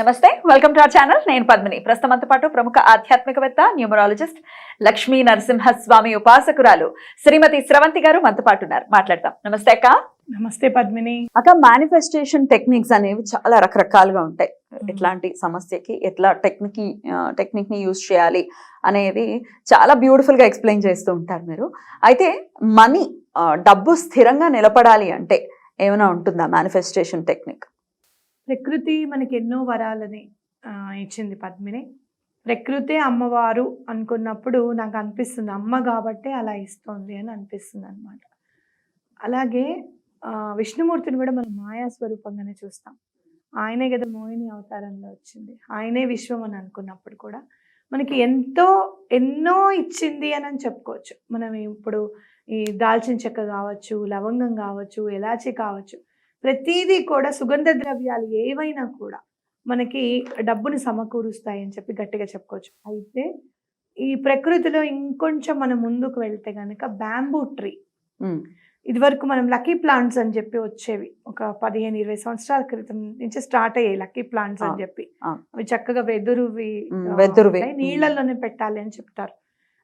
నమస్తే welcome to our channel నేను పద్మిని. ప్రస్తుతంతో పాటు ప్రముఖ ఆధ్యాత్మికవేత్త న్యూమరాలజిస్ట్ లక్ష్మీ నరసింహస్వామి ఉపాసకురాలు శ్రీమతి స్రవంతి గారు మనతో పాటు ఉన్నారు. మాట్లాడతాం నమస్తే అక్క. నమస్తే పద్మిని. అక్క మేనిఫెస్టేషన్ టెక్నిక్స్ అనేవి చాలా రకరకాలుగా ఉంటాయి. ఇట్లాంటి సమస్యకి ఎట్లా టెక్నిక్ టెక్నిక్ని యూజ్ చేయాలి అనేది చాలా బ్యూటిఫుల్గా ఎక్స్ప్లెయిన్ చేస్తూ ఉంటారు మీరు. అయితే మనీ డబ్బు స్థిరంగా నిలబడాలి అంటే ఏమైనా ఉంటుందా మేనిఫెస్టేషన్ టెక్నిక్ ప్రకృతి మనకి ఎన్నో వరాలని ఇచ్చింది పద్మిని. ప్రకృతే అమ్మవారు అనుకున్నప్పుడు నాకు అనిపిస్తుంది అమ్మ కాబట్టే అలా ఇస్తోంది అని అనిపిస్తుంది అనమాట అలాగే విష్ణుమూర్తిని కూడా మనం మాయా స్వరూపంగానే చూస్తాం. ఆయనే కదా మోహిని అవతారంలో వచ్చింది. ఆయనే విశ్వం అని అనుకున్నప్పుడు కూడా మనకి ఎంతో ఎన్నో ఇచ్చింది అని అని చెప్పుకోవచ్చు. మనం ఇప్పుడు ఈ దాల్చిన చెక్క కావచ్చు లవంగం కావచ్చు ఎలాచి కావచ్చు ప్రతిదీ కూడా సుగంధ ద్రవ్యాలు ఏవైనా కూడా మనకి డబ్బుని సమకూరుస్తాయి అని చెప్పి గట్టిగా చెప్పుకోవచ్చు. అయితే ఈ ప్రకృతిలో ఇంకొంచెం మనం ముందుకు వెళ్తే కనుక బ్యాంబూ ట్రీ. ఉమ్, ఇదివరకు మనం లక్కీ ప్లాంట్స్ అని చెప్పి వచ్చేవి. ఒక పదిహేను ఇరవై సంవత్సరాల క్రితం నుంచి స్టార్ట్ అయ్యాయి లక్కీ ప్లాంట్స్ అని చెప్పి. అవి చక్కగా వెదురువి వెదురువి. నీళ్ళల్లోనే పెట్టాలి అని చెప్తారు.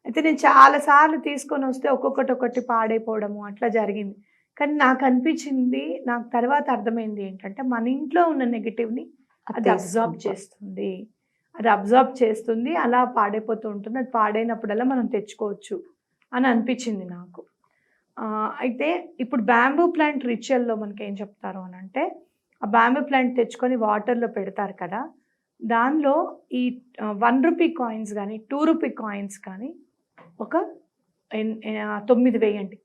అయితే నేను చాలా సార్లు తీసుకొని వస్తే ఒక్కొక్కటి ఒకటి పాడైపోవడము అట్లా జరిగింది. కానీ నాకు అనిపించింది నాకు తర్వాత అర్థమైంది ఏంటంటే మన ఇంట్లో ఉన్న నెగిటివ్ని అది అబ్జార్బ్ చేస్తుంది. అది అబ్జార్బ్ చేస్తుంది అలా పాడైపోతూ ఉంటుంది. అది పాడైనప్పుడల్లా మనం తెచ్చుకోవచ్చు అని అనిపించింది నాకు. అయితే ఇప్పుడు బ్యాంబూ ప్లాంట్ రిచువల్లో మనకి ఏం చెప్తారు అని అంటే ఆ బ్యాంబూ ప్లాంట్ తెచ్చుకొని వాటర్లో పెడతారు కదా దానిలో ఈ వన్ రూపీ కాయిన్స్ కానీ టూ రూపీ కాయిన్స్ కానీ ఒక తొమ్మిది వేయండి.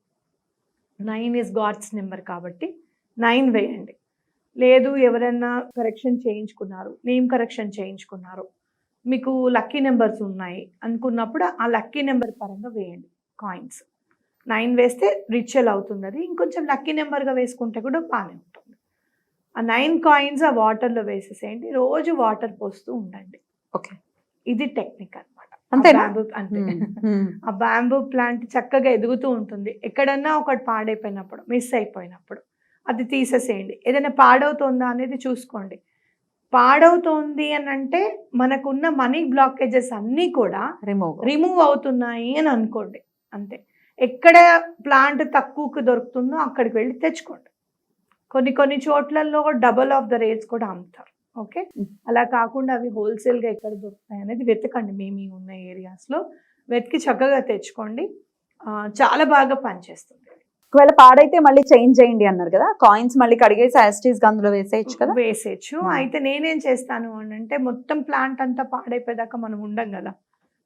నైన్ ఇస్ గాడ్స్ నెంబర్ కాబట్టి నైన్ వేయండి. లేదు ఎవరైనా కరెక్షన్ చేయించుకున్నారు నేమ్ కరెక్షన్ చేయించుకున్నారు మీకు లక్కీ నెంబర్స్ ఉన్నాయి అనుకున్నప్పుడు ఆ లక్కీ నెంబర్ పరంగా వేయండి కాయిన్స్ నైన్ వేస్తే రిచువల్ అవుతుంది అది ఇంకొంచెం లక్కీ నెంబర్గా వేసుకుంటే కూడా బాగానే ఉంటుంది. ఆ నైన్ కాయిన్స్ ఆ వాటర్లో వేసేసేయండి. రోజు వాటర్ పోస్తూ ఉండండి. ఓకే ఇది టెక్నిక్ అనమాట అంతేనా? అంతే. ఉమ్, ఉమ్, ఆ బ్యాంబూ ప్లాంట్ చక్కగా ఎదుగుతూ ఉంటుంది. ఎక్కడన్నా ఒకటి పాడైపోయినప్పుడు మిస్ అయిపోయినప్పుడు అది తీసేసేయండి. ఏదైనా పాడవుతుందా అనేది చూసుకోండి. పాడవుతోంది అని అంటే మనకున్న మనీ బ్లాకేజెస్ అన్నీ కూడా రిమూవ్ రిమూవ్ అవుతున్నాయి అని అనుకోండి. అంతే. ఎక్కడ ప్లాంట్ తక్కువకు దొరుకుతుందో అక్కడికి వెళ్ళి తెచ్చుకోండి. కొన్ని కొన్ని చోట్లలో డబల్ ఆఫ్ ద రేట్స్ కూడా అమ్ముతారు. ఓకే. అలా కాకుండా అవి హోల్సేల్గా ఎక్కడ దొరుకుతాయి అనేది వెతకండి మేము ఉన్న ఏరియాస్లో. వెతికి చక్కగా తెచ్చుకోండి. చాలా బాగా పనిచేస్తుంది. ఒకవేళ పాడైతే మళ్ళీ చేంజ్ చేయండి అన్నారు కదా? కాయిన్స్ మళ్ళీ కడిగేసి యాస్టీస్ అందులో వేసేయచ్చు కదా? వేసేయచ్చు. అయితే నేనేం చేస్తాను అని అంటే మొత్తం ప్లాంట్ అంతా పాడైపోయేదాకా మనం ఉండం కదా?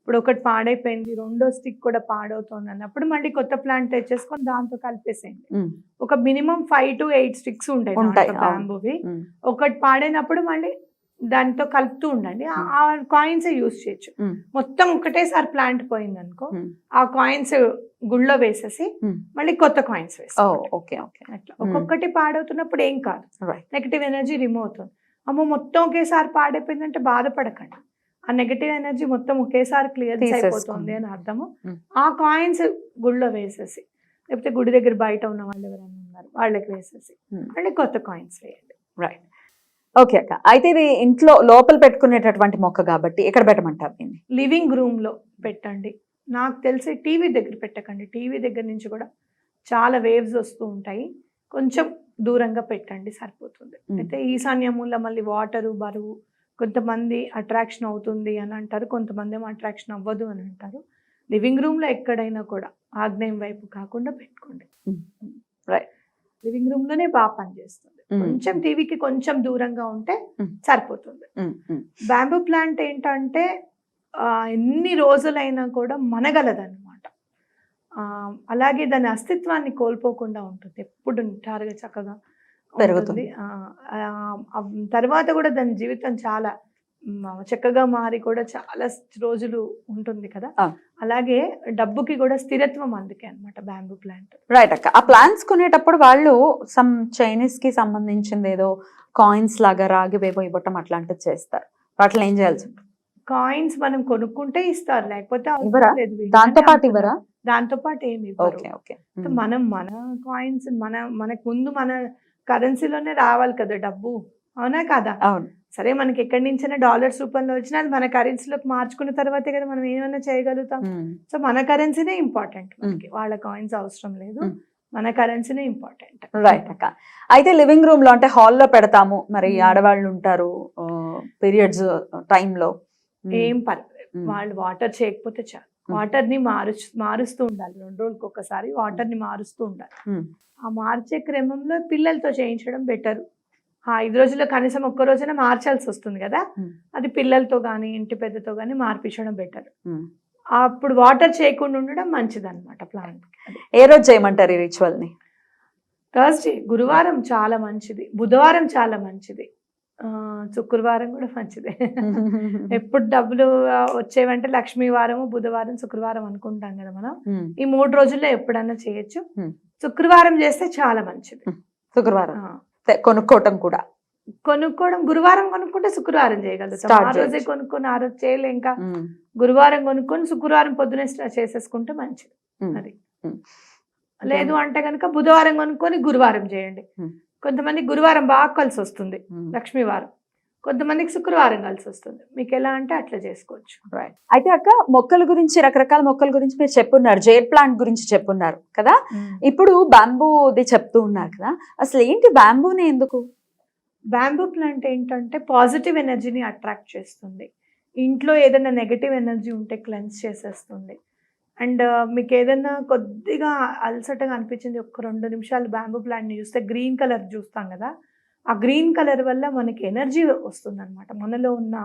ఇప్పుడు ఒకటి పాడైపోయింది రెండో స్టిక్ కూడా పాడవుతుంది అన్నప్పుడు మళ్ళీ కొత్త ప్లాంట్ తెచ్చేసుకొని దాంతో కలిపేసేయండి. ఒక minimum five to eight sticks ఉంటాయి. బ్యాంబూవి. ఒకటి పాడైనప్పుడు మళ్ళీ దాంతో కలుపుతూ ఉండండి. ఆ- కాయిన్స్ యూస్ చేయొచ్చు. మొత్తం ఒకటేసారి ప్లాంట్ పోయింది అనుకో ఆ కాయిన్స్ గుళ్ళో వేసేసి. మళ్ళీ కొత్త కాయిన్స్ ఓకే ఓకే. అట్లా. ఒక్కొక్కటి పాడవుతున్నప్పుడు ఏం కాదు. నెగిటివ్ ఎనర్జీ రిమూవ్ అవుతుంది. అమ్మో మొత్తం ఒకేసారి పాడైపోయిందంటే బాధపడకండి. ఆ నెగిటివ్ ఎనర్జీ మొత్తం ఒకేసారి క్లియర్. అయిపోతుంది అని అర్థము. ఆ కాయిన్స్ గుళ్ళో వేసేసి లేకపోతే గుడి దగ్గర బయట ఉన్న వాళ్ళు ఎవరైనా ఉన్నారు వాళ్ళకి వేసేసి. మళ్ళీ కొత్త కాయిన్స్ వేయండి. రైట్ ఓకే అక్క. అయితే ఇది ఇంట్లో లోపల పెట్టుకునేటటువంటి మొక్క కాబట్టి ఎక్కడ పెట్టమంటారు దీన్ని? లివింగ్ రూమ్లో పెట్టండి. నాకు తెలిసి టీవీ దగ్గర పెట్టకండి. టీవీ దగ్గర నుంచి కూడా చాలా వేవ్స్ వస్తూ ఉంటాయి. కొంచెం దూరంగా పెట్టండి సరిపోతుంది. అయితే ఈశాన్యముల మళ్ళీ వాటరు బరువు కొంతమంది అట్రాక్షన్ అవుతుంది అని అంటారు కొంతమంది ఏమో అట్రాక్షన్ అవ్వదు అని అంటారు లివింగ్ రూమ్లో ఎక్కడైనా కూడా ఆగ్నేయం వైపు కాకుండా పెట్టుకోండి. Right. లివింగ్ రూమ్లోనే బాగా పనిచేస్తుంది. కొంచెం టీవీకి కొంచెం దూరంగా ఉంటే. సరిపోతుంది బ్యాంబూ ప్లాంట్ ఏంటంటే ఎన్ని రోజులైనా కూడా మనగలదన్నమాట అలాగే దాని అస్తిత్వాన్ని కోల్పోకుండా ఉంటుంది ఎప్పుడు నిటారుగా చక్కగా పెరుగుతుంది. తర్వాత కూడా దాని జీవితం చాలా చక్కగా మారి కూడా చాలా రోజులు ఉంటుంది కదా. అలాగే డబ్బుకి కూడా స్థిరత్వం అందుకే అన్నమాట బ్యాంబూ ప్లాంట్. రైట్ అక్క. ఆ ప్లాన్స్ కొనేటప్పుడు వాళ్ళు సమ్ చైనీస్కి సంబంధించింది ఏదో కాయిన్స్ లాగా రాగి వేవో ఇవ్వటం అట్లాంటివి చేస్తారు. వాటిలో ఏం చేయాల్సి ఉంటుంది కాయిన్స్ మనం కొనుక్కుంటే ఇస్తారు. లేకపోతే దాంతో పాటు. ఇవ్వరా? దాంతో పాటు ఏమి ఇవ్వరు. మనం మన కాయిన్స్ మన మనకు ముందు మన కరెన్సీలోనే రావాలి కదా డబ్బు. అవునా కాదా? అవును. సరే మనకి ఎక్కడి నుంచైనా డాలర్స్ రూపంలో వచ్చినా అది మన కరెన్సీలోకి మార్చుకున్న తర్వాతే కదా మనం ఏమైనా చేయగలుగుతాం. సో మన కరెన్సీనే ఇంపార్టెంట్ మనకి. వాళ్ళ కాయిన్స్ అవసరం లేదు. మన కరెన్సీనే ఇంపార్టెంట్. రైట్ అక్క. అయితే లివింగ్ రూమ్లో అంటే హాల్లో పెడతాము. మరి. ఆడవాళ్ళు ఉంటారు పీరియడ్స్ టైంలో. ఏం పర్లేదు వాళ్ళు వాటర్ చేయకపోతే చాలు. వాటర్ని మారు మారుస్తూ ఉండాలి. రెండు రోజులకి ఒకసారి వాటర్ని మారుస్తూ ఉండాలి. ఆ మార్చే క్రమంలో పిల్లలతో చేయించడం బెటర్. ఆ ఐదు రోజుల్లో కనీసం ఒక్క రోజైనా మార్చాల్సి వస్తుంది కదా. అది పిల్లలతో కానీ ఇంటి పెద్దతో కానీ మార్పించడం బెటర్. అప్పుడు వాటర్ చేయకుండా ఉండడం మంచిది అనమాట ప్లాంట్. ఏ రోజు చేయమంటారు ఈ రిచువల్ని థర్స్డే గురువారం చాలా మంచిది. బుధవారం చాలా మంచిది. శుక్రవారం కూడా మంచిదే ఎప్పుడు డబ్బులు వచ్చేవంటే లక్ష్మీ వారము బుధవారం శుక్రవారం అనుకుంటాం కదా మనం. ఈ మూడు రోజుల్లో ఎప్పుడన్నా చేయొచ్చు. శుక్రవారం చేస్తే చాలా మంచిది శుక్రవారం కొనుక్కోవటం కూడా కొనుక్కోవడం గురువారం కొనుక్కుంటే శుక్రవారం చేయగలుగుతాం ఆ రోజే. కొనుక్కొని ఆ రోజు చేయలే ఇంకా. గురువారం కొనుక్కొని శుక్రవారం పొద్దునే చేసేసుకుంటే మంచిది. అది. లేదు అంటే కనుక బుధవారం కొనుక్కొని గురువారం చేయండి. కొంతమంది గురువారం బాగా కలిసి వస్తుంది ఉమ్. లక్ష్మీవారం కొంతమందికి శుక్రవారం కలిసి వస్తుంది మీకు ఎలా అంటే అట్లా చేసుకోవచ్చు. రైట్ అయితే అక్క మొక్కల గురించి రకరకాల మొక్కల గురించి మీరు చెప్పున్నారు. జేడ్ ప్లాంట్ గురించి చెప్పున్నారు కదా? ఇప్పుడు బాంబూది చెప్తూ ఉన్నారు కదా? అసలు ఏంటి బాంబూనే ఎందుకు? బ్యాంబూ ప్లాంట్ ఏంటంటే పాజిటివ్ ఎనర్జీని అట్రాక్ట్ చేస్తుంది. ఇంట్లో ఏదైనా నెగటివ్ ఎనర్జీ ఉంటే క్లెన్స్ చేసేస్తుంది. అండ్ మీకు ఏదైనా కొద్దిగా అలసటగా అనిపించింది ఒక రెండు నిమిషాలు బ్యాంబూ ప్లాంట్ని చూస్తే గ్రీన్ కలర్ చూస్తాం కదా ఆ గ్రీన్ కలర్ వల్ల మనకి ఎనర్జీ వస్తుంది అనమాట మనలో ఉన్న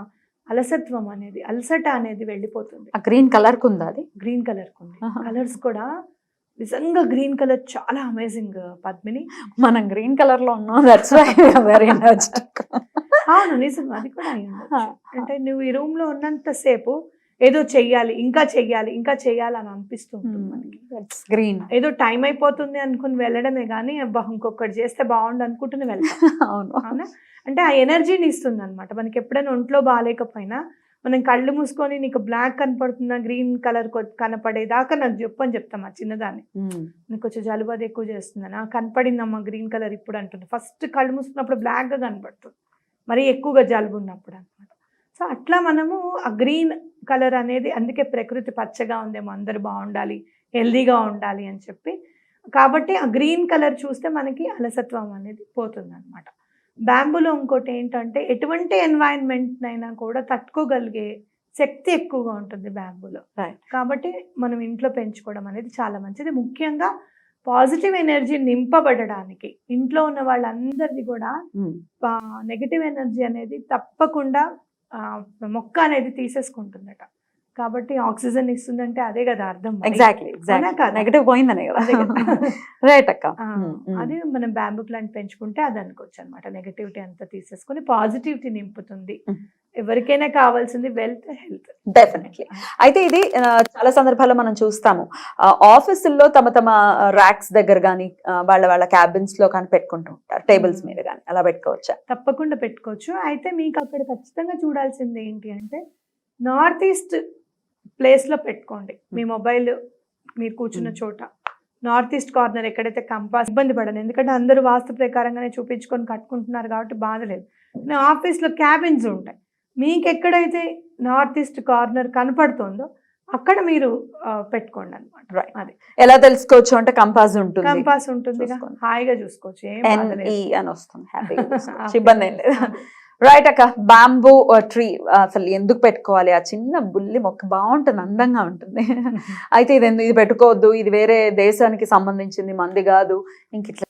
అలసత్వం అనేది అలసట అనేది వెళ్ళిపోతుంది. ఆ గ్రీన్ కలర్ కుందా అది? గ్రీన్ కలర్ ఆహా. కలర్స్ కూడా నిజంగా గ్రీన్ కలర్ చాలా అమేజింగ్ పద్మిని. మనం గ్రీన్ కలర్లో ఉన్నాం దట్స్ వెరీ అవును నిజం అది కూడా. అంటే నువ్వు ఈ రూమ్లో ఉన్నంత సేపు ఏదో చెయ్యాలి ఇంకా చెయ్యాలి ఇంకా చెయ్యాలి అని అనిపిస్తూ ఉంటుంది మనకి. గ్రీన్ ఏదో టైం అయిపోతుంది అనుకుని వెళ్ళడమే కానీ అబ్బా ఇంకొకటి చేస్తే బాగుండు అనుకుంటూనే వెళ్తాం. అవును. అవునా? అంటే ఆ ఎనర్జీని ఇస్తుంది అనమాట మనకి ఎప్పుడైనా ఒంట్లో బాగాలేకపోయినా మనం కళ్ళు మూసుకొని నీకు బ్లాక్ కనపడుతుందా గ్రీన్ కలర్ కనపడేదాకా నాకు చెప్పని చెప్తాం ఆ చిన్నదాన్ని. ఉమ్. నీకు కొంచెం జలుబు అది ఎక్కువ చేస్తుందని కనపడిందమ్మా గ్రీన్ కలర్ ఇప్పుడు అంటుంది. ఫస్ట్ కళ్ళు మూసుకున్నప్పుడు బ్లాక్గా కనపడుతుంది. మరీ ఎక్కువగా జలుబు ఉన్నప్పుడు అనమాట సో అట్లా మనము ఆ గ్రీన్ కలర్ అనేది అందుకే ప్రకృతి పచ్చగా ఉందేమో అందరూ బాగుండాలి హెల్దీగా ఉండాలి అని చెప్పి కాబట్టి ఆ గ్రీన్ కలర్ చూస్తే మనకి అలసత్వం అనేది పోతుంది అనమాట బ్యాంబులో ఇంకోటి ఏంటంటే ఎటువంటి ఎన్వైరన్మెంట్ అయినా కూడా తట్టుకోగలిగే శక్తి ఎక్కువగా ఉంటుంది బ్యాంబులో. కాబట్టి మనం ఇంట్లో పెంచుకోవడం అనేది చాలా మంచిది ముఖ్యంగా పాజిటివ్ ఎనర్జీ నింపబడడానికి ఇంట్లో ఉన్న వాళ్ళందరిది కూడా ఉమ్. నెగటివ్ ఎనర్జీ అనేది తప్పకుండా మొక్క అనేది తీసేసుకుంటుందట. కాబట్టి ఆక్సిజన్ ఇస్తుందంటే అదే కదా అర్థం. ఎగ్జాక్ట్లీ కాదా? నెగటివ్ పోయిందనే కదా. రైట్ అక్క. అది మనం బ్యాంబూ ప్లాంట్ పెంచుకుంటే అది అనుకోవచ్చు అనమాట నెగటివిటీ అంతా తీసేసుకొని పాజిటివిటీ నింపుతుంది. ఎవరికైనా కావాల్సింది వెల్త్ హెల్త్ డెఫినెట్లీ అయితే ఇది చాలా సందర్భాల్లో మనం చూస్తాము. ఆఫీసుల్లో తమ తమ ర్యాక్స్ దగ్గర కానీ వాళ్ళ వాళ్ళ క్యాబిన్స్లో కానీ పెట్టుకుంటూ ఉంటారు. టేబుల్స్ మీద కానీ అలా పెట్టుకోవచ్చా? తప్పకుండా పెట్టుకోవచ్చు. అయితే మీకు అక్కడ ఖచ్చితంగా చూడాల్సింది ఏంటి అంటే నార్త్ ఈస్ట్ ప్లేస్లో పెట్టుకోండి. మీ మొబైల్ మీరు కూర్చున్న Hmm. చోట. నార్త్ ఈస్ట్ కార్నర్ ఎక్కడైతే కంపాస్ ఇబ్బంది పడను. ఎందుకంటే అందరూ వాస్తు ప్రకారంగానే చూపించుకొని కట్టుకుంటున్నారు కాబట్టి బాధ లేదు. కానీ ఆఫీస్లో క్యాబిన్స్ ఉంటాయి. మీకు ఎక్కడైతే నార్త్ ఈస్ట్ కార్నర్ కనపడుతుందో అక్కడ మీరు పెట్టుకోండి అనమాట. అది. ఎలా తెలుసుకోవచ్చు అంటే కంపాస్ ఉంటుంది. కంపాస్ ఉంటుంది. హాయిగా చూసుకోవచ్చు. ఏం లేదు. అని వస్తుంది. ఇబ్బంది ఏం లేదు. రైట్ అక్క. బాంబూ ట్రీ అసలు ఎందుకు పెట్టుకోవాలి? ఆ చిన్న బుల్లి మొక్క బాగుంటుంది అందంగా ఉంటుంది. అయితే ఇది ఎందు- ఇది పెట్టుకోవద్దు ఇది వేరే దేశానికి సంబంధించింది మంది కాదు ఇంక ఇట్లా.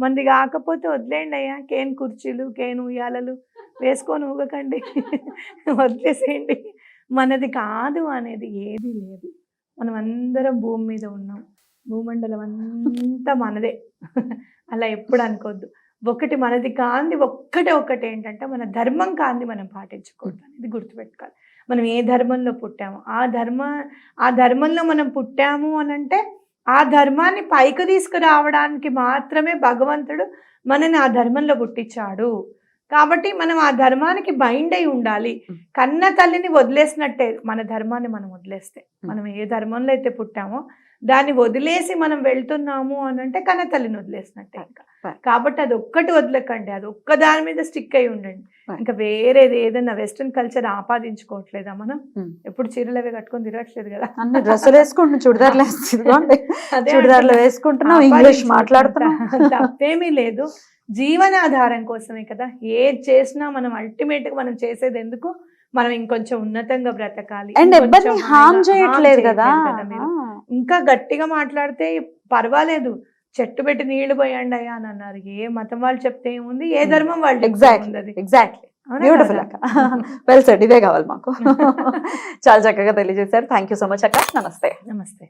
మంది కాకపోతే వదిలేయండి అయ్యా. కేన్ కుర్చీలు కేన్ ఉయ్యాలలు వేసుకొని ఊగకండి. వదిలేసేయండి. మనది కాదు అనేది ఏది లేదు. మనం అందరం భూమి మీద ఉన్నాం. భూమండలం అంతా మనదే. అలా ఎప్పుడు అనుకోవద్దు. ఒకటి మనది కాంది ఒక్కటే ఒక్కటి ఏంటంటే మన ధర్మం కాంది మనం పాటించకూడదు అనేది గుర్తుపెట్టుకోవాలి. మనం ఏ ధర్మంలో పుట్టాము ఆ ధర్మ ఆ ధర్మంలో మనం పుట్టాము అని అంటే ఆ ధర్మాన్ని పైకి తీసుకురావడానికి మాత్రమే భగవంతుడు మనని ఆ ధర్మంలో పుట్టించాడు. కాబట్టి మనం ఆ ధర్మానికి బైండ్ అయి ఉండాలి. కన్న తల్లిని వదిలేసినట్టే మన ధర్మాన్ని మనం వదిలేస్తే. మనం ఏ ధర్మంలో అయితే పుట్టామో దాన్ని వదిలేసి మనం వెళ్తున్నాము అని అంటే కన్నతల్లిని వదిలేసినట్టే ఇంకా. కాబట్టి అది ఒక్కటి వదలకండి. అది ఒక్క దాని మీద స్టిక్ అయి ఉండండి. ఇంకా వేరేది ఏదైనా వెస్ట్రన్ కల్చర్ ఆపాదించుకోవట్లేదా మనం. ఎప్పుడు చీరలు అవి కట్టుకొని తిరగట్లేదు కదా. అన్ని డ్రెస్సులు వేసుకుంటున్నాం. చుడిదార్లు వేసుకుంటున్నాం. ఇంగ్లీష్. మాట్లాడుతున్నాం. తప్పేమీ లేదు. జీవనాధారం కోసమే కదా. ఏది చేసినా మనం అల్టిమేట్గా మనం చేసేది ఎందుకు? మనం ఇంకొంచెం ఉన్నతంగా బ్రతకాలి. హామ్ చేయట్లేదు కదా. ఇంకా గట్టిగా మాట్లాడితే పర్వాలేదు. చెట్టు పెట్టి నీళ్ళు పోయండి అయ్యా అని అన్నారు. ఏ మతం వాళ్ళు చెప్తే ఏముంది? ఏ ధర్మం వాళ్ళు ఎగ్జాక్ట్లీ? Exactly beautiful? అక్క. వెల్ సెట్ ఇదే కావాలి మాకు. చాలా చక్కగా తెలియజేశారు. థ్యాంక్ యూ సో మచ్ అక్క. నమస్తే. నమస్తే.